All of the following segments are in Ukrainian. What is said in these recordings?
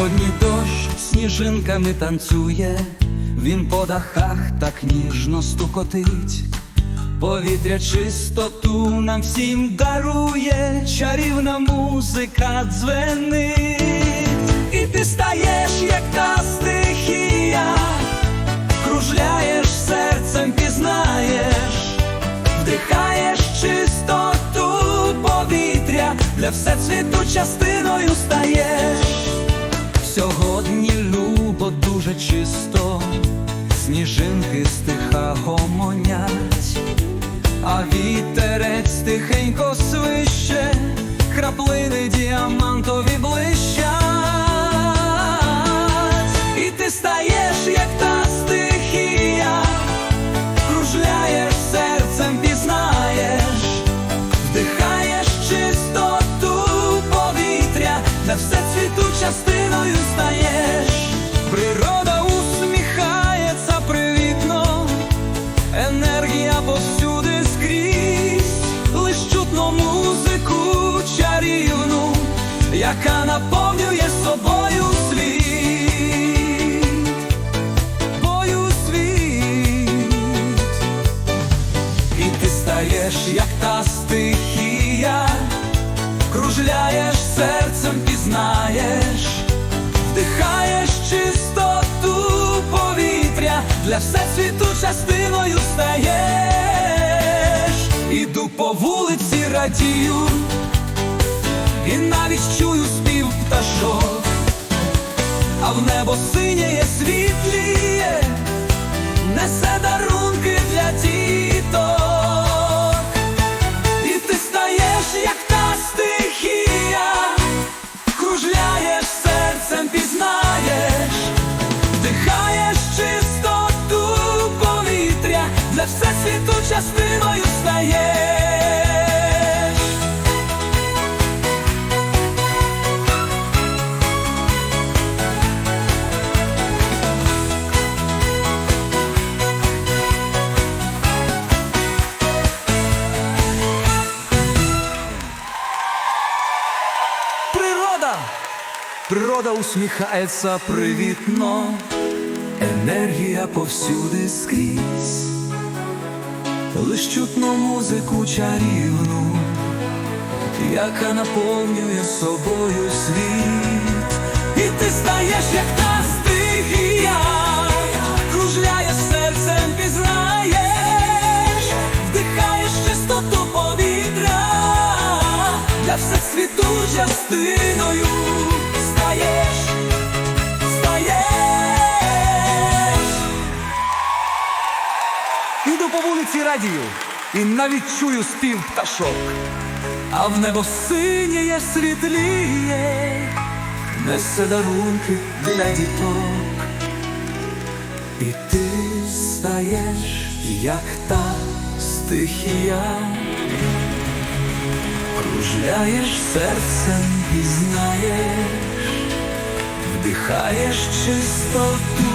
Сьогодні дощ сніжинками танцює, він по дахах так ніжно стукотить, повітря чистоту нам всім дарує, чарівна музика дзвенить, і ти стаєш, як та стихія, кружляєш серцем, пізнаєш, вдихаєш чистоту повітря, для всесвіту частиною стаєш. Вітерець тихенько свище, краплини діамантові блищать, яка наповнює собою світ, бою світ. І ти стаєш, як та стихія, кружляєш серцем, пізнаєш, вдихаєш чистоту повітря, для всесвіту частиною стаєш, іду по вулиці, радію, і чую спів пташок, а в небо синє світліє несе дарунки для діток, і ти стаєш, як та стихія, кружляєш серцем, пізнаєш, вдихаєш чистоту повітря, для всесвіту частиною природа усміхається привітно, енергія повсюди скрізь, лиш чутно музику чарівну, яка наповнює собою світ, і ти стаєш, як та стихія, кружляє серцем, пізнаєш, вдихаєш чистоту повітря, для всесвіту частиною стаєш, стаєш. Іду по вулиці радію і навіть чую спів пташок, а в небо синє світліє, несе дарунки для діток. І ти стаєш, як та стихія, кружляєш серцем і знаєш, вдихаєш чистоту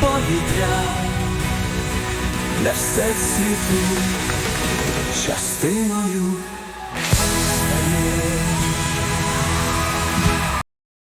повітря. Для всесвіту. Частиною